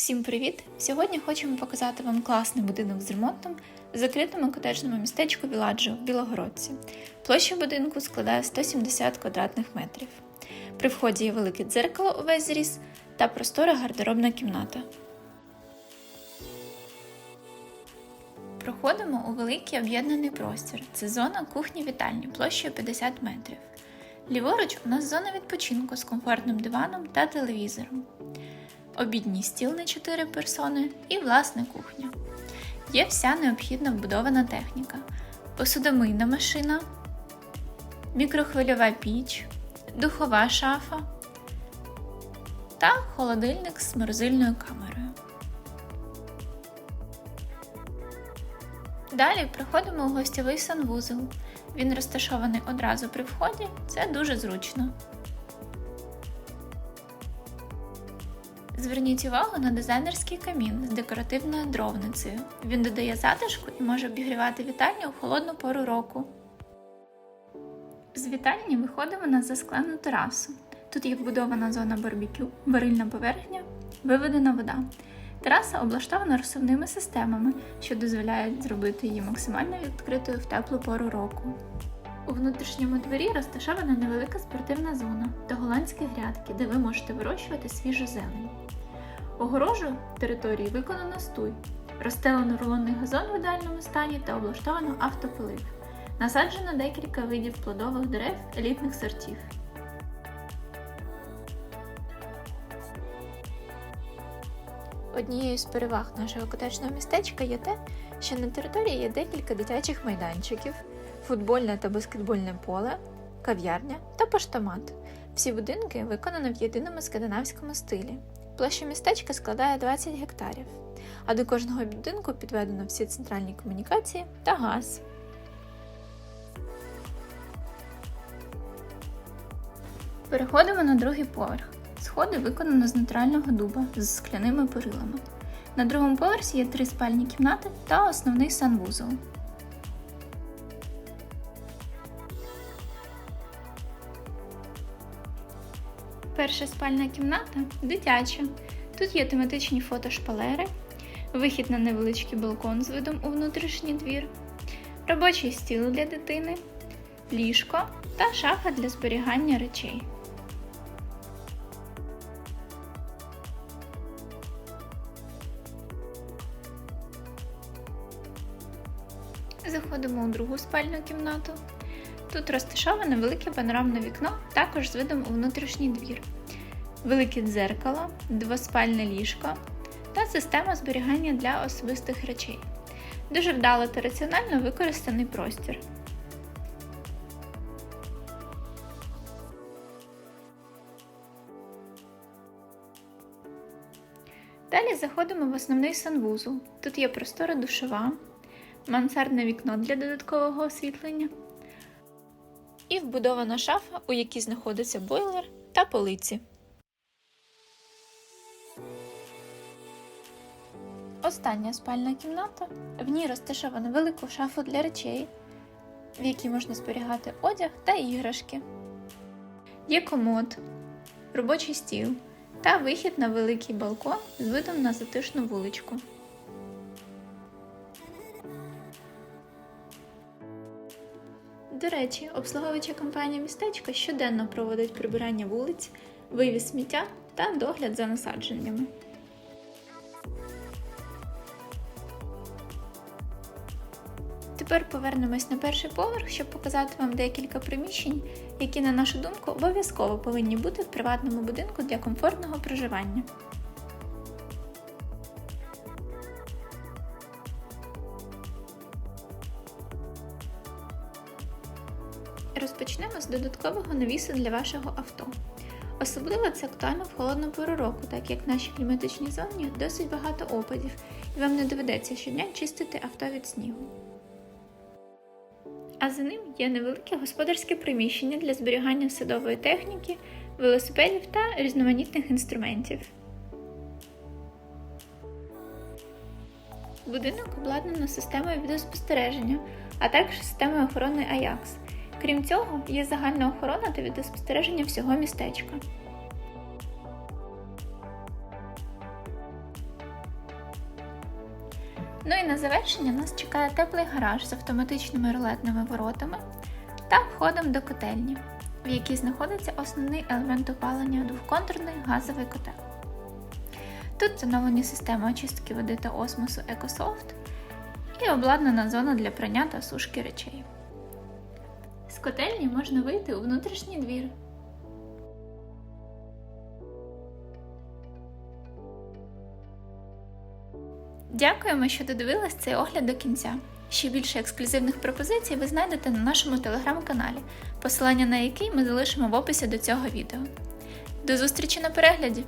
Всім привіт! Сьогодні хочемо показати вам класний будинок з ремонтом в закритому котеджному містечку Віладжо в Білогородці. Площа будинку складає 170 квадратних метрів. При вході є велике дзеркало увесь зріз та простора гардеробна кімната. Проходимо у великий об'єднаний простір. Це зона кухні-вітальні площею 50 метрів. Ліворуч у нас зона відпочинку з комфортним диваном та телевізором обідній стіл на 4 персони і власна кухня. Є вся необхідна вбудована техніка: посудомийна машина, мікрохвильова піч, духова шафа та холодильник з морозильною камерою. Далі приходимо у гостєвий санвузол. Він розташований одразу при вході, це дуже зручно. Зверніть увагу на дизайнерський камін з декоративною дровницею. Він додає затишку і може обігрівати вітальню у холодну пору року. З вітальні виходимо на засклену терасу. Тут є вбудована зона барбекю, варильна поверхня, виведена вода. Тераса облаштована розсувними системами, що дозволяють зробити її максимально відкритою в теплу пору року. У внутрішньому дворі розташована невелика спортивна зона та голландські грядки, де ви можете вирощувати свіжу зелень. Огорожу території виконано стуй, розстелено рулонний газон в ідеальному стані та облаштовано автополив. Насаджено декілька видів плодових дерев елітних сортів. Однією з переваг нашого котечного містечка є те, що на території є декілька дитячих майданчиків, футбольне та баскетбольне поле, кав'ярня та поштомат. Всі будинки виконані в єдиному скандинавському стилі. Площа містечка складає 20 гектарів, а до кожного будинку підведено всі центральні комунікації та газ. Переходимо на другий поверх. Сходи виконано з натурального дуба з скляними перилами. На другому поверсі є три спальні кімнати та основний санвузол. Перша спальна кімната дитяча. Тут є тематичні фотошпалери, вихід на невеличкий балкон з видом у внутрішній двір, робочий стіл для дитини, ліжко та шафа для зберігання речей. Заходимо у другу спальну кімнату. Тут розташоване велике панорамне вікно, також з видом у внутрішній двір, велике дзеркало, двоспальне ліжко та система зберігання для особистих речей. Дуже вдало та раціонально використаний простір. Далі заходимо в основний санвузол. Тут є простора душова, мансардне вікно для додаткового освітлення і вбудована шафа, у якій знаходиться бойлер та полиці. Остання спальна кімната. В ній розташовано велику шафу для речей, в якій можна зберігати одяг та іграшки. Є комод, робочий стіл та вихід на великий балкон з видом на затишну вуличку. До речі, обслуговуюча компанія містечка щоденно проводить прибирання вулиць, вивіз сміття та догляд за насадженнями. Тепер повернемось на перший поверх, щоб показати вам декілька приміщень, які, на нашу думку, обов'язково повинні бути в приватному будинку для комфортного проживання. Розпочнемо з додаткового навісу для вашого авто. Особливо це актуально в холодну пору року, так як в нашій кліматичній зоні досить багато опадів, і вам не доведеться щодня чистити авто від снігу. А за ним є невелике господарське приміщення для зберігання садової техніки, велосипедів та різноманітних інструментів. Будинок обладнано системою відеоспостереження, а також системою охорони Ajax. Крім цього, є загальна охорона та відеоспостереження всього містечка. Ну і на завершення нас чекає теплий гараж з автоматичними рулетними воротами та входом до котельні, в якій знаходиться основний елемент опалення двохконтурний газовий котел. Тут встановлені системи очистки води та осмосу EcoSoft і обладнана зона для прання та сушки речей. Котельні можна вийти у внутрішній двір. Дякуємо, що додивились цей огляд до кінця. Ще більше ексклюзивних пропозицій ви знайдете на нашому телеграм-каналі, посилання на який ми залишимо в описі до цього відео. До зустрічі на перегляді!